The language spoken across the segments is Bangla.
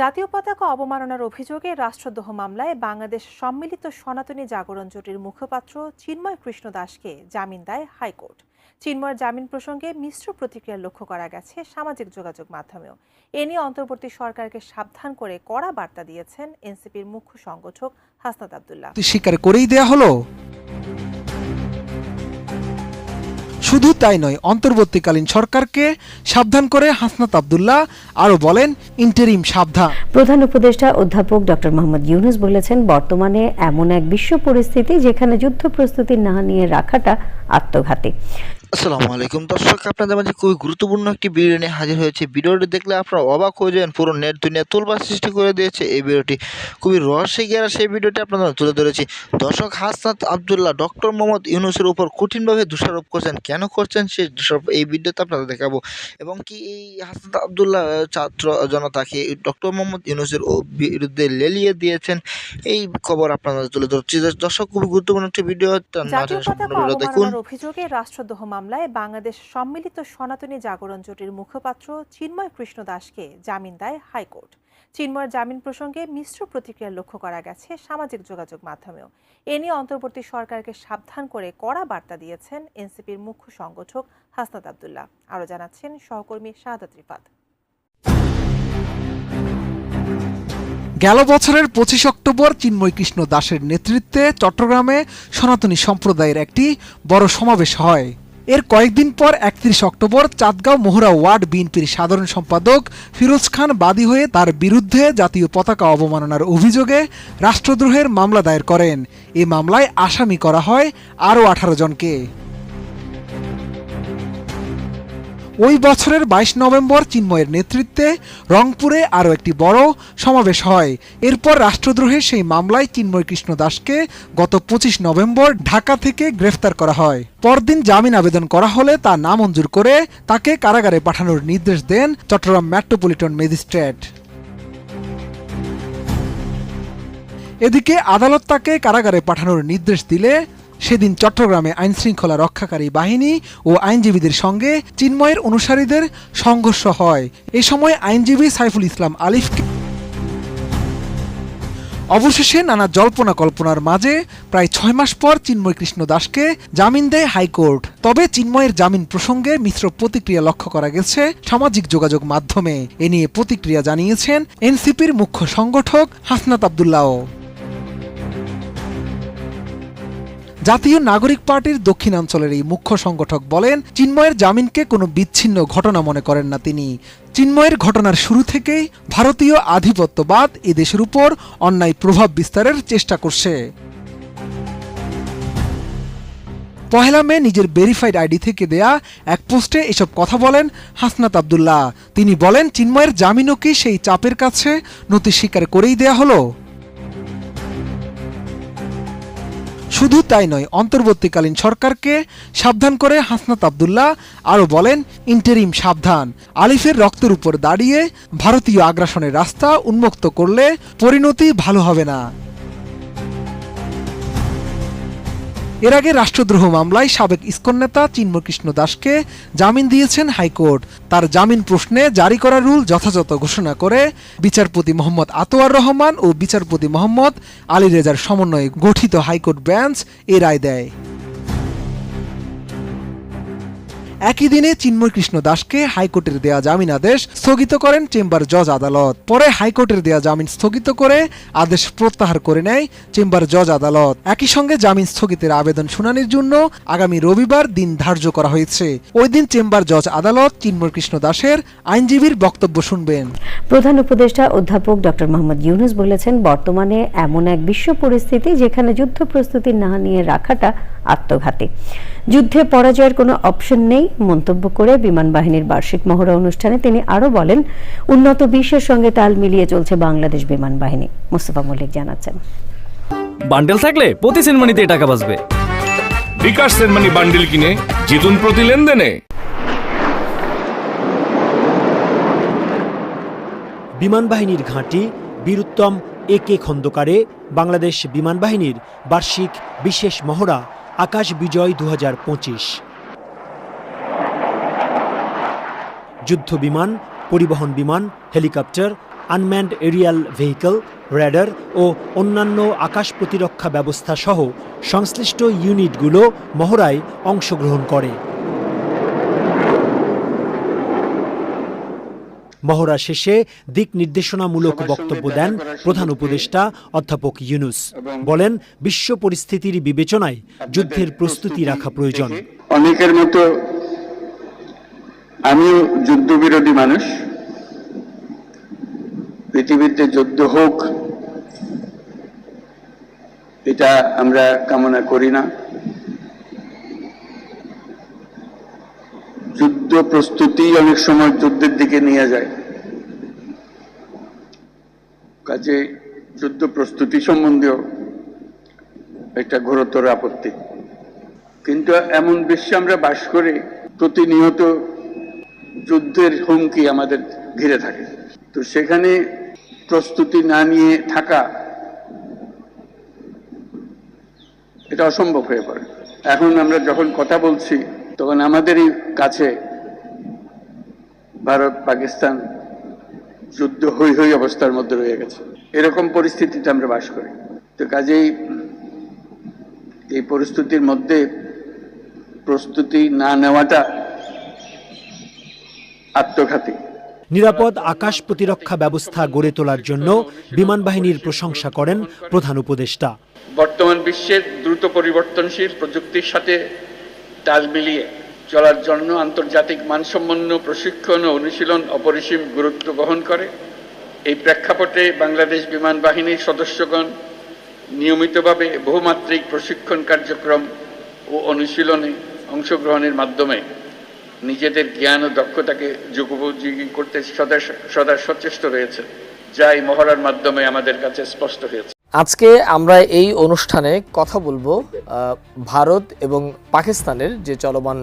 জাতীয় পতাকা অবমাননার অভিযোগে রাষ্ট্রদ্রোহ মামলায় বাংলাদেশ সম্মিলিত সনাতনী জাগরণ জোটের মুখপাত্র চিন্ময় কৃষ্ণ দাসকে জামিন দেয় হাইকোর্ট। চিন্ময়ের জামিন প্রসঙ্গে মিশ্র প্রতিক্রিয়া লক্ষ্য করা গেছে সামাজিক যোগাযোগ মাধ্যমেও। এ নিয়ে অন্তর্বর্তী সরকারকে সাবধান করে কড়া বার্তা দিয়েছেন এনসিপির মুখ্য সংগঠক হাসনাত আবদুল্লাহ। স্বীকার করেই দেয়া হলো? শুধু তাই নয়, অন্তর্বর্তীকালীন সরকারকে সাবধান করে হাসনাত আবদুল্লাহ আরও বলেন, ইন্টারিম সাবধান। প্রধান উপদেষ্টা অধ্যাপক ডক্টর মোহাম্মদ ইউনুস বলেছেন, বর্তমানে এমন এক বিশ্ব পরিস্থিতি যেখানে যুদ্ধ প্রস্তুতি না নিয়ে রাখাটা আত্মঘাতী। আসসালামু আলাইকুম। দর্শক আপনাদের মাঝে খুবই গুরুত্বপূর্ণ একটি ভিডিও নিয়ে হাজির হয়েছে। ভিডিওটি দেখলে আপনারা অবাক হয়ে যাবেন পুরো নেট দুনিয়া তোলবার সৃষ্টি করে দিয়েছে এই ভিডিওটি খুবই রহস্যে গেরা সেই ভিডিওটি আপনাদের তুলে ধরেছি। দর্শক হাসনাত আবদুল্লাহ ডক্টর মোহাম্মদ ইউনুসের উপর কঠিনভাবে দোষারোপ করছেন। কেন করছেন সেই দোষারোপ এই ভিডিওতে আপনাদের দেখাবো। এবং কি এই হাসনাত আবদুল্লাহ ছাত্র জনতাকে ডক্টর মোহাম্মদ ইউনুসের ও- বিরুদ্ধে লেলিয়ে দিয়েছেন এই খবর আপনাদের তুলে ধরছি। দর্শক খুবই গুরুত্বপূর্ণ একটি ভিডিও দেখুন অভিযোগে রাষ্ট্রদ্রোহ মামলায় বাংলাদেশ সম্মিলিত সনাতনী জাগরণ জোটের মুখপাত্র চিন্ময় কৃষ্ণ দাসকে জামিন দেয় হাইকোর্ট। চিন্ময়ের জামিন প্রসঙ্গে মিশ্র প্রতিক্রিয়া লক্ষ্য করা গেছে সামাজিক যোগাযোগ মাধ্যমেও। এ নিয়ে অন্তর্বর্তী সরকারকে সাবধান করে কড়া বার্তা দিয়েছেন এনসিপির মুখ্য সংগঠক হাসনাত আবদুল্লাহ। আরও জানাচ্ছেন সহকর্মী শাহাদাত রিফাত। গেল বছরের পঁচিশ অক্টোবর চিন্ময় কৃষ্ণ দাসের নেতৃত্বে চট্টগ্রামে সনাতনী সম্প্রদায়ের একটি বড় সমাবেশ হয়। এর কয়েকদিন পর একত্রিশ অক্টোবর চাঁদগাঁও মোহরা ওয়ার্ড বিএনপির সাধারণ সম্পাদক ফিরোজ খান বাদী হয়ে তার বিরুদ্ধে জাতীয় পতাকা অবমাননার অভিযোগে রাষ্ট্রদ্রোহের মামলা দায়ের করেন। এ মামলায় আসামি করা হয় আরও আঠারো জনকে। ওই বছরের বাইশ নভেম্বর চিন্ময়ের নেতৃত্বে রংপুরে আরও একটি বড় সমাবেশ হয়। এরপর রাষ্ট্রদ্রোহের সেই মামলায় চিন্ময় কৃষ্ণ দাসকে গত পঁচিশ নভেম্বর ঢাকা থেকে গ্রেফতার করা হয়। পরদিন জামিন আবেদন করা হলে তা নামঞ্জুর করে তাকে কারাগারে পাঠানোর নির্দেশ দেন চট্টগ্রাম মেট্রোপলিটন ম্যাজিস্ট্রেট। এদিকে আদালত তাকে কারাগারে পাঠানোর নির্দেশ দিলে সেদিন চট্টগ্রামে আইনশৃঙ্খলা রক্ষাকারী বাহিনী ও আইনজীবীদের সঙ্গে চিন্ময়ের অনুসারীদের সংঘর্ষ হয়। এ সময় আইনজীবী সাইফুল ইসলাম আলিফকে অবশেষে নানা জল্পনা কল্পনার মাঝে প্রায় ছয় মাস পর চিন্ময় কৃষ্ণ দাসকে জামিন দেয় হাইকোর্ট। তবে চিন্ময়ের জামিন প্রসঙ্গে মিশ্র প্রতিক্রিয়া লক্ষ্য করা গেছে সামাজিক যোগাযোগ মাধ্যমে। এ নিয়ে প্রতিক্রিয়া জানিয়েছেন এনসিপির মুখ্য সংগঠক হাসনাত আবদুল্লাহ জাতীয় নাগরিক পার্টির দক্ষিণাঞ্চলের এই মুখ্য সংগঠক বলেন, চিন্ময়ের জামিনকে কোনো বিচ্ছিন্ন ঘটনা মনে করেন না তিনি। চিন্ময়ের ঘটনার শুরু থেকেই ভারতীয় আধিপত্যবাদ এদেশের উপর অন্যায় প্রভাব বিস্তারের চেষ্টা করছে। পহেলা মে নিজের ভেরিফাইড আইডি থেকে দেয়া এক পোস্টে এসব কথা বলেন হাসনাত আবদুল্লাহ। তিনি বলেন, চিন্ময়ের জামিনও কি সেই চাপের কাছে? নতি স্বীকার করেই দেয়া হলো। শুধু তাই নয়, অন্তর্বর্তীকালীন সরকারকে সাবধান করে হাসনাত আবদুল্লাহ আরও বলেন, ইন্টারিম সাবধান। আলিফের রক্তের উপর দাঁড়িয়ে ভারতীয় আগ্রাসনের রাস্তা উন্মুক্ত করলে পরিণতি ভালো হবে না। এর আগে রাষ্ট্রদ্রোহ মামলায় সাবেক ইস্কন নেতা চিন্মকৃষ্ণ দাসকে জামিন দিয়েছেন হাইকোর্ট। তার জামিন প্রশ্নে জারি করা রুল যথাযথ ঘোষণা করে বিচারপতি মোহাম্মদ আতোয়ার রহমান ও বিচারপতি মোহাম্মদ আলী রেজার সমন্বয়ে গঠিত হাইকোর্ট বেঞ্চ এ রায় দেয়। একই দিনে চিন্ময় কৃষ্ণ দাসকে হাইকোর্টের দেয়া জামিন আদেশ স্থগিত করেন চেম্বার জজ আদালত। পরে হাইকোর্টের দেয়া জামিন স্থগিত করে আদেশ প্রত্যাহার করে নেয় চেম্বার জজ আদালত। একই সঙ্গে জামিন স্থগিতের আবেদন শুনানির জন্য আগামী রবিবার দিন ধার্য করা হয়েছে। ওই দিন চেম্বার জজ আদালত চিন্ময় কৃষ্ণ দাসের আইনজীবীর বক্তব্য শুনবেন। প্রধান উপদেষ্টা অধ্যাপক ডক্টর মোহাম্মদ ইউনুস বলেছেন, বর্তমানে এমন এক বিশ্ব পরিস্থিতি যেখানে যুদ্ধ প্রস্তুতি না নিয়ে রাখাটা আত্মঘাতী। যুদ্ধে পরাজয়ের কোনো অপশন নেই মন্তব্য করে বিমান বাহিনীর বার্ষিক মহড়া অনুষ্ঠানে তিনি আরও বলেন উন্নত বিশ্বের সঙ্গে তাল মিলিয়ে চলছে বাংলাদেশ বিমান বাহিনী মুস্তফা মল্লিক জানাচ্ছেন। বান্ডেল থাকলে প্রতি সেনমানিতে টাকা বাঁচবে। বিকাশ সেনমানি বান্ডিল কিনে জিতুন প্রতি লেনদেনে। বিমান বাহিনীর ঘাঁটি বীরুত্তম এ কে খন্দকারে বাংলাদেশ বিমান বাহিনীর বার্ষিক বিশেষ মহড়া আকাশ বিজয় দু হাজার পঁচিশ। যুদ্ধ বিমান, পরিবহন বিমান, helicopter, unmanned aerial vehicle, radar ও অন্যান্য আকাশ প্রতিরক্ষা ব্যবস্থা সহ সংশ্লিষ্ট ইউনিটগুলো মহড়ায় অংশগ্রহণ করে। মহড়া শেষে দিক নির্দেশনামূলক বক্তব্য দেন প্রধান উপদেষ্টা অধ্যাপক ইউনুস। বলেন বিশ্ব পরিস্থিতির বিবেচনায় যুদ্ধের প্রস্তুতি রাখা প্রয়োজন। অনেকের মতো আমিও যুদ্ধবিরোধী মানুষ। পৃথিবীতে যুদ্ধ হোক এটা আমরা কামনা করি না যুদ্ধ প্রস্তুতি অনেক সময় যুদ্ধের দিকে নিয়ে যায়। কাজে যুদ্ধ প্রস্তুতি সম্বন্ধেও একটা ঘোরতর আপত্তি। কিন্তু এমন বিশ্বে আমরা বাস করে, প্রতিনিয়ত যুদ্ধের হুমকি আমাদের ঘিরে থাকে। তো সেখানে প্রস্তুতি না নিয়ে থাকা এটা অসম্ভব হয়ে পড়ে। এখন আমরা যখন কথা বলছি, তখন আমাদেরই কাছে ভারত পাকিস্তান যুদ্ধ হই হই অবস্থার মধ্যে রয়ে গেছে। এরকম পরিস্থিতিতে আমরা বাস করি। তো কাজেই এই পরিস্থিতির মধ্যে প্রস্তুতি না নেওয়াটা আত্মঘাতী। নিরাপদ আকাশ প্রতিরক্ষা ব্যবস্থা গড়ে তোলার জন্য বিমান বাহিনীর প্রশংসা করেন প্রধান উপদেষ্টা। বর্তমান বিশ্বের দ্রুত পরিবর্তনশীল প্রযুক্তির সাথে তাল মিলিয়ে চলার জন্য আন্তর্জাতিক মানসম্পন্ন প্রশিক্ষণ ও অনুশীলন অপরিসীম গুরুত্ব বহন করে। এই প্রেক্ষাপটে বাংলাদেশ বিমান বাহিনীর সদস্যগণ নিয়মিতভাবে বহুমাত্রিক প্রশিক্ষণ কার্যক্রম ও অনুশীলনে অংশগ্রহণের মাধ্যমে নিজেদের জ্ঞান ও দক্ষতাকে যুগোপযোগী করতে সদা সদা সচেষ্ট রয়েছে, যা এই মহড়ার মাধ্যমে আমাদের কাছে স্পষ্ট হয়েছে। আজকে আমরা এই অনুষ্ঠানে কথা বলব ভারত এবং পাকিস্তানের যে চলমান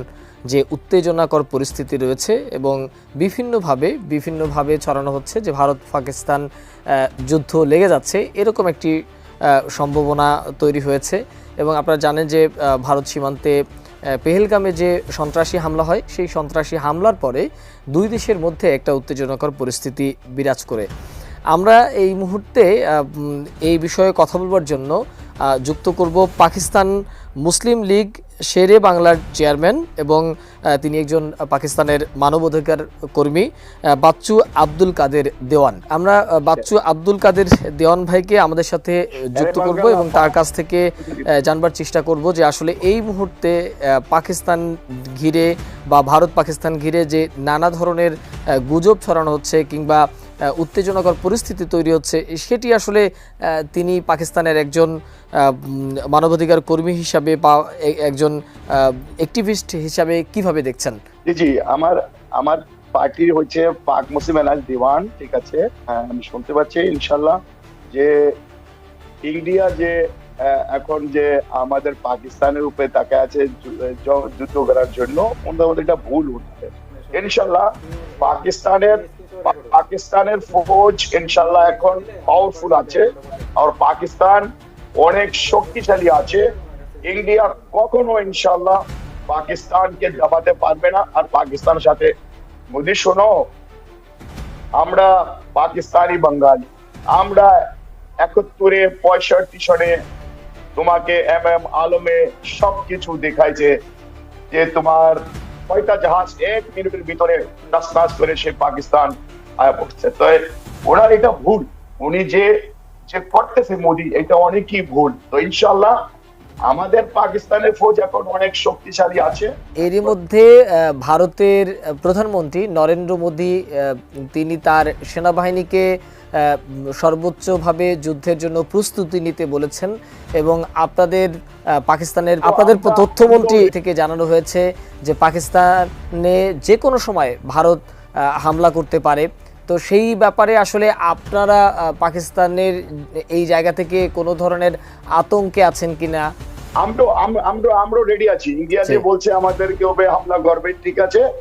যে উত্তেজনাকর পরিস্থিতি রয়েছে এবং বিভিন্নভাবে বিভিন্নভাবে ছড়ানো হচ্ছে যে ভারত, পাকিস্তান যুদ্ধ লেগে যাচ্ছে, এরকম একটি সম্ভাবনা তৈরি হয়েছে। এবং আপনারা জানেন যে ভারত সীমান্তে পেহেলগামে যে সন্ত্রাসী হামলা হয়, সেই সন্ত্রাসী হামলার পরে দুই দেশের মধ্যে একটা উত্তেজনাকর পরিস্থিতি বিরাজ করে। আমরা এই মুহূর্তে এই বিষয়ে কথা বলবার জন্য যুক্ত করব পাকিস্তান মুসলিম লীগ শেরে বাংলার চেয়ারম্যান এবং তিনি একজন পাকিস্তানের মানবাধিকার কর্মী বাচ্চু আব্দুল কাদের দেওয়ান। আমরা বাচ্চু আব্দুল কাদের দেওয়ান ভাইকে আমাদের সাথে যুক্ত করব এবং তার কাছ থেকে জানবার চেষ্টা করব যে আসলে এই মুহূর্তে পাকিস্তান ঘিরে বা ভারত পাকিস্তান ঘিরে যে নানা ধরনের গুজব ছড়ানো হচ্ছে কিংবা উত্তেজনাকর পরিস্থিতি তৈরি হচ্ছে। সেটি আসলে তিনি পাকিস্তানের একজন মানবাধিকার কর্মী হিসাবে বা একজন অ্যাক্টিভিস্ট হিসাবে কীভাবে দেখছেন? জি জি আমার আমার পার্টির হচ্ছে পাক মুসলিম এলাজ দিওয়ান ঠিক আছে? হ্যাঁ, আমি শুনতে পাচ্ছি ইনশাল্লাহ যে ইন্ডিয়া যে এখন যে আমাদের পাকিস্তানের উপরে তাকে আছে যুদ্ধ করার জন্য মধ্যে একটা ভুল হচ্ছে। ইনশাল্লাহ পাকিস্তানের পাকিস্তানের ফৌজ ইনশাল্লাহ এখন পাওয়ারফুল আছে। আর পাকিস্তান অনেক শক্তিশালী আছে। ইন্ডিয়া কখনো ইনশাল্লাহ পাকিস্তানকে দাবাতে পারবে না। আর পাকিস্তানের সাথে, মোদি শোনো, আমরা পাকিস্তানি বাঙালি। আমরা একাত্তরে পঁয়ষট্টি সনে তোমাকে এম এম আলমে সবকিছু দেখাইছে যে তোমার কয়টা জাহাজ এক মিনিটের ভিতরে নাচ করে সে পাকিস্তান আয়া পড়ছে। তো ওনার এটা ভুল। উনি যে যে করতেছে মোদি, এটা অনেকই ভুল। তো ইনশাল্লাহ আমাদের পাকিস্তানের ফৌজ এখন অনেক শক্তিশালী আছে। এরই মধ্যে ভারতের প্রধানমন্ত্রী নরেন্দ্র মোদী তিনি তার সেনাবাহিনীকে সর্বোচ্চভাবে যুদ্ধের জন্য প্রস্তুতি নিতে বলেছেন এবং আপনাদের পাকিস্তানের আপনাদের তথ্যমন্ত্রী থেকে জানানো হয়েছে যে পাকিস্তানে যে কোনো সময় ভারত হামলা করতে পারে। তো সেই ব্যাপারে আসলে আপনারা পাকিস্তানের এই জায়গা থেকে কোনো ধরনের আতঙ্কে আছেন কিনা? আমরা আম- আমরা আমরা রেডি আছি। ইন্ডিয়া যে বলছে আমাদেরকে হামলা করবে ঠিক আছে?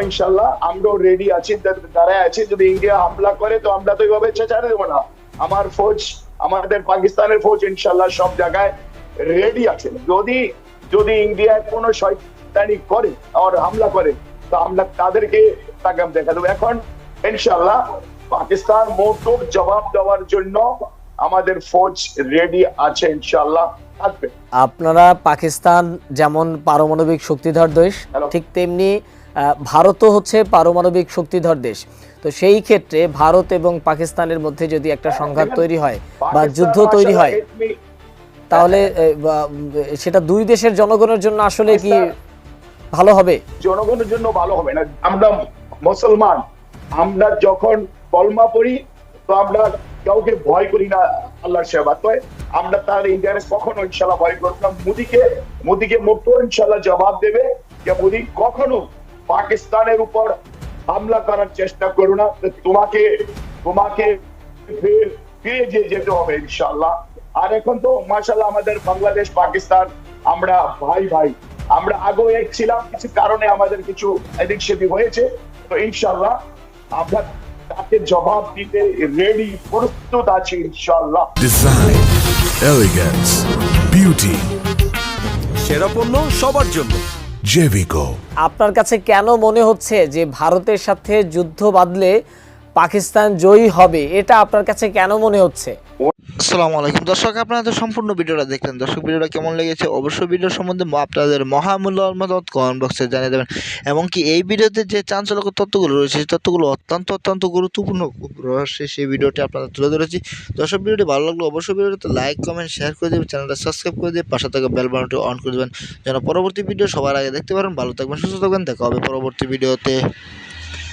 ইনশাল্লাহ রেডি আছি দাঁড়ায় আছি। যদি ইন্ডিয়া হামলা করে তো আমরা তো এইভাবে দেবো না। আমার ফৌজ আমাদের পাকিস্তানের ফৌজ ইনশাল্লাহ সব জায়গায় রেডি আছে। যদি যদি ইন্ডিয়া কোনো শয়তানি করে আর হামলা করে তো আমরা তাদেরকে তাকে দেখা দেবো। এখন ইনশাল্লাহ পাকিস্তান মোটর জবাব দেওয়ার জন্য আমাদের ফৌজ রেডি আছে ইনশাল্লাহ। আপনারা পাকিস্তান যেমন পারমাণবিক শক্তিধর দেশ ঠিক তেমনি ভারতও হচ্ছে পারমাণবিক শক্তিধর দেশ। তো সেই ক্ষেত্রে ভারত এবং পাকিস্তানের মধ্যে যদি একটা সংঘাত তৈরি হয় বা যুদ্ধ তৈরি হয় তাহলে সেটা দুই দেশের জনগণের জন্য আসলে কি ভালো হবে? জনগণের জন্য ভালো হবে না। আমরা মুসলমান আমরা যখন কলমা পড়ি তো আমরা কাউকে ভয় করি না, আল্লাহর সেবা। তো আমরা তার ইন্ডিয়ানে কখনো ইনশাল্লাহ ভয় করব না। মোদিকে মোদিকে মোটো ইনশাল্লাহ জবাব দেবে যে, মোদি, কখনো পাকিস্তানের উপর হামলা করার চেষ্টা করো না। তোমাকে তোমাকে ফির- যে যেতে হবে ইনশাল্লাহ আর এখন তো মাশাল্লাহ আমাদের বাংলাদেশ, পাকিস্তান, আমরা ভাই ভাই, আমরা আগেও এক ছিলাম, কিছু কারণে আমাদের কিছু এদিক সেদিক হয়েছে। তো ইনশাল্লাহ আমরা তাকে জবাব দিতে রেডি প্রস্তুত আছি ইনশাল্লাহ ডিজাইন এলিগেন্স বিউটি সেরা পণ্য সবার জন্য। জেভিকো আপনার কাছে কেন মনে হচ্ছে যে ভারতের সাথে যুদ্ধ বাঁধলে পাকিস্তান জয়ী হবে? এটা আপনার কাছে কেন মনে হচ্ছে? আসসালামু আলাইকুম। দর্শক, আপনারা সম্পূর্ণ ভিডিওটা দেখলেন। দর্শক, ভিডিওটা কেমন লেগেছে অবশ্যই ভিডিও সম্বন্ধে আপনাদের মহামূল্যবান মতামত কমেন্ট বক্সে জানিয়ে দেবেন। এমনকি এই ভিডিওতে যে চাঞ্চলক তথ্যগুলো রয়েছে, সেই তথ্যগুলো অত্যন্ত অত্যন্ত গুরুত্বপূর্ণ রহস্যে সেই ভিডিওটি আপনাদের তুলে ধরেছি। দর্শক, ভিডিওটি ভালো লাগল অবশ্যই ভিডিওতে লাইক, কমেন্ট, শেয়ার করে দেবেন চ্যানেলটা সাবস্ক্রাইব করে দিয়ে পাশে থাকা বেল বাটনটি অন করে দেবেন। যেন পরবর্তী ভিডিও সবার আগে দেখতে পারেন। ভালো থাকবেন, সুস্থ থাকবেন। দেখা হবে পরবর্তী ভিডিওতে।